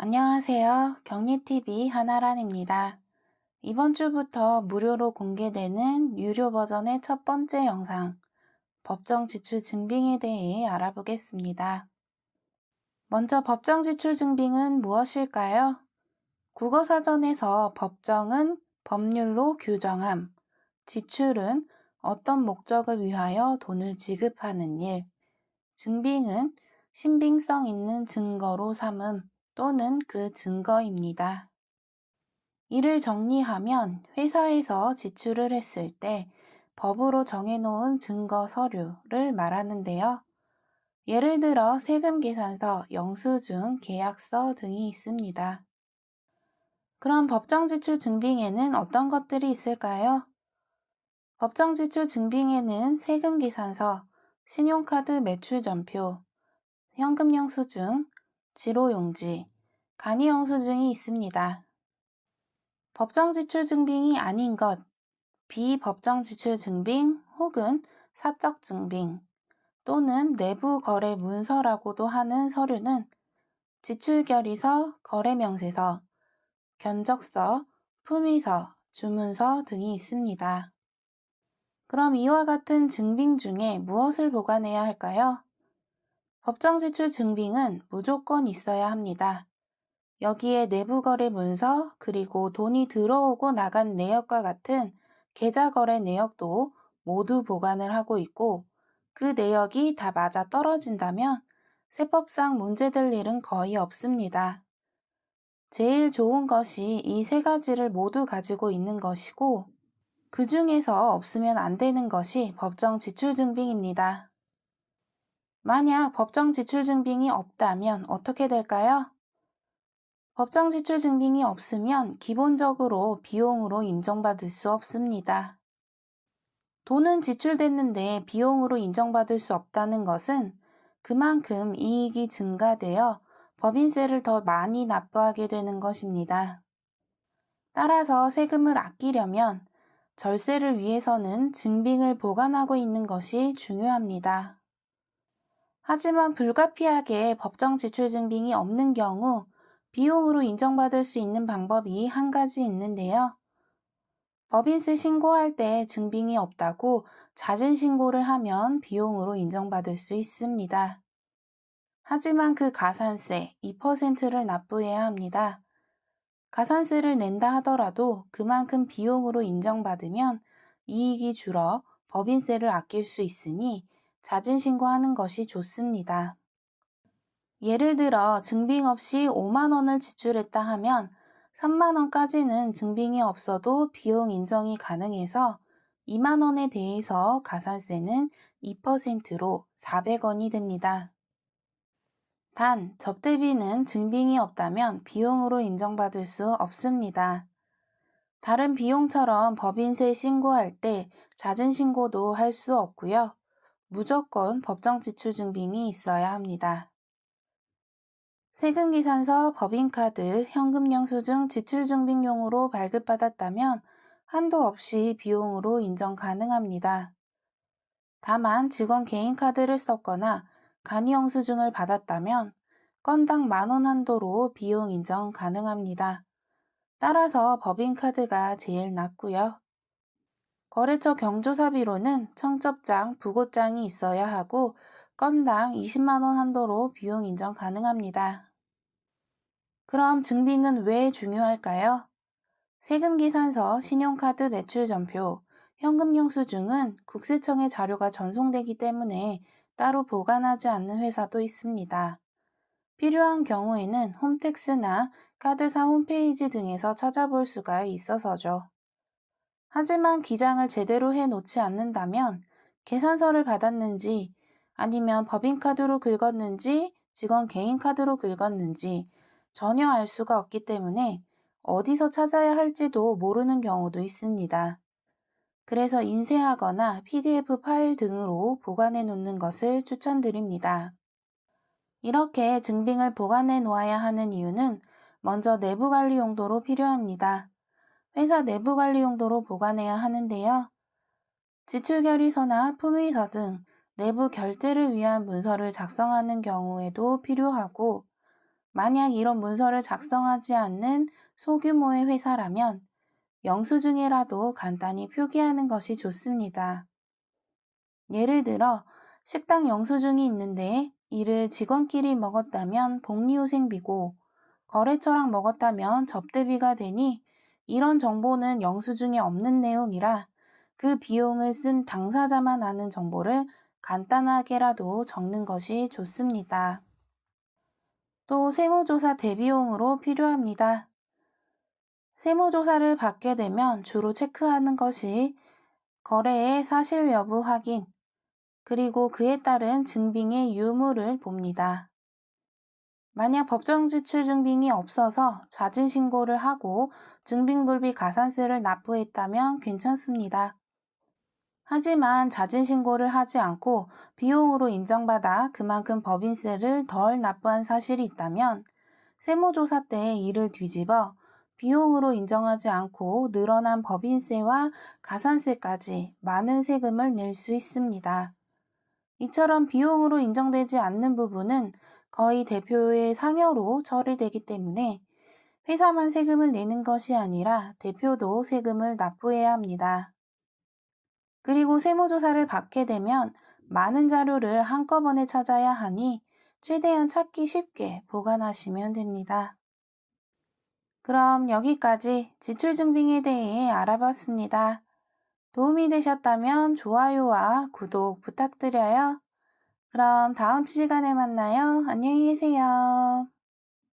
안녕하세요. 경리TV 하나란입니다. 이번 주부터 무료로 공개되는 유료 버전의 첫 번째 영상, 법정 지출 증빙에 대해 알아보겠습니다. 먼저 법정 지출 증빙은 무엇일까요? 국어사전에서 법정은 법률로 규정함, 지출은 어떤 목적을 위하여 돈을 지급하는 일, 증빙은 신빙성 있는 증거로 삼음 또는 그 증거입니다. 이를 정리하면 회사에서 지출을 했을 때 법으로 정해놓은 증거 서류를 말하는데요. 예를 들어 세금 계산서, 영수증, 계약서 등이 있습니다. 그럼 법정 지출 증빙에는 어떤 것들이 있을까요? 법정 지출 증빙에는 세금 계산서, 신용카드 매출 전표, 현금 영수증, 지로용지, 간이 영수증이 있습니다. 법정 지출 증빙이 아닌 것, 비법정 지출 증빙 혹은 사적 증빙 또는 내부 거래 문서라고도 하는 서류는 지출 결의서, 거래 명세서, 견적서, 품위서, 주문서 등이 있습니다. 그럼 이와 같은 증빙 중에 무엇을 보관해야 할까요? 법정 지출 증빙은 무조건 있어야 합니다. 여기에 내부 거래 문서 그리고 돈이 들어오고 나간 내역과 같은 계좌 거래 내역도 모두 보관을 하고 있고 그 내역이 다 맞아 떨어진다면 세법상 문제될 일은 거의 없습니다. 제일 좋은 것이 이 세 가지를 모두 가지고 있는 것이고 그 중에서 없으면 안 되는 것이 법정 지출 증빙입니다. 만약 법정 지출 증빙이 없다면 어떻게 될까요? 법정 지출 증빙이 없으면 기본적으로 비용으로 인정받을 수 없습니다. 돈은 지출됐는데 비용으로 인정받을 수 없다는 것은 그만큼 이익이 증가되어 법인세를 더 많이 납부하게 되는 것입니다. 따라서 세금을 아끼려면 절세를 위해서는 증빙을 보관하고 있는 것이 중요합니다. 하지만 불가피하게 법정 지출 증빙이 없는 경우 비용으로 인정받을 수 있는 방법이 한 가지 있는데요. 법인세 신고할 때 증빙이 없다고 자진 신고를 하면 비용으로 인정받을 수 있습니다. 하지만 그 가산세 2%를 납부해야 합니다. 가산세를 낸다 하더라도 그만큼 비용으로 인정받으면 이익이 줄어 법인세를 아낄 수 있으니 자진 신고하는 것이 좋습니다. 예를 들어 증빙 없이 5만 원을 지출했다 하면 3만 원까지는 증빙이 없어도 비용 인정이 가능해서 2만 원에 대해서 가산세는 2%로 400원이 됩니다. 단, 접대비는 증빙이 없다면 비용으로 인정받을 수 없습니다. 다른 비용처럼 법인세 신고할 때 잦은 신고도 할 수 없고요. 무조건 법정 지출 증빙이 있어야 합니다. 세금계산서, 법인카드, 현금영수증 지출증빙용으로 발급받았다면 한도 없이 비용으로 인정 가능합니다. 다만 직원 개인카드를 썼거나 간이영수증을 받았다면 건당 만원 한도로 비용 인정 가능합니다. 따라서 법인카드가 제일 낫고요. 거래처 경조사비로는 청첩장, 부고장이 있어야 하고 건당 20만원 한도로 비용 인정 가능합니다. 그럼 증빙은 왜 중요할까요? 세금계산서, 신용카드 매출 전표, 현금 영수증은 국세청에 자료가 전송되기 때문에 따로 보관하지 않는 회사도 있습니다. 필요한 경우에는 홈택스나 카드사 홈페이지 등에서 찾아볼 수가 있어서죠. 하지만 기장을 제대로 해 놓지 않는다면 계산서를 받았는지 아니면 법인카드로 긁었는지 직원 개인카드로 긁었는지 전혀 알 수가 없기 때문에 어디서 찾아야 할지도 모르는 경우도 있습니다. 그래서 인쇄하거나 PDF 파일 등으로 보관해 놓는 것을 추천드립니다. 이렇게 증빙을 보관해 놓아야 하는 이유는 먼저 내부 관리 용도로 필요합니다. 회사 내부 관리 용도로 보관해야 하는데요. 지출 결의서나 품위서 등 내부 결제를 위한 문서를 작성하는 경우에도 필요하고 만약 이런 문서를 작성하지 않는 소규모의 회사라면 영수증이라도 간단히 표기하는 것이 좋습니다. 예를 들어 식당 영수증이 있는데 이를 직원끼리 먹었다면 복리후생비고 거래처랑 먹었다면 접대비가 되니 이런 정보는 영수증에 없는 내용이라 그 비용을 쓴 당사자만 아는 정보를 간단하게라도 적는 것이 좋습니다. 또 세무조사 대비용으로 필요합니다. 세무조사를 받게 되면 주로 체크하는 것이 거래의 사실 여부 확인, 그리고 그에 따른 증빙의 유무를 봅니다. 만약 법정 지출 증빙이 없어서 자진 신고를 하고 증빙불비 가산세를 납부했다면 괜찮습니다. 하지만 자진 신고를 하지 않고 비용으로 인정받아 그만큼 법인세를 덜 납부한 사실이 있다면 세무조사 때 이를 뒤집어 비용으로 인정하지 않고 늘어난 법인세와 가산세까지 많은 세금을 낼 수 있습니다. 이처럼 비용으로 인정되지 않는 부분은 거의 대표의 상여로 처리되기 때문에 회사만 세금을 내는 것이 아니라 대표도 세금을 납부해야 합니다. 그리고 세무조사를 받게 되면 많은 자료를 한꺼번에 찾아야 하니 최대한 찾기 쉽게 보관하시면 됩니다. 그럼 여기까지 지출증빙에 대해 알아봤습니다. 도움이 되셨다면 좋아요와 구독 부탁드려요. 그럼 다음 시간에 만나요. 안녕히 계세요.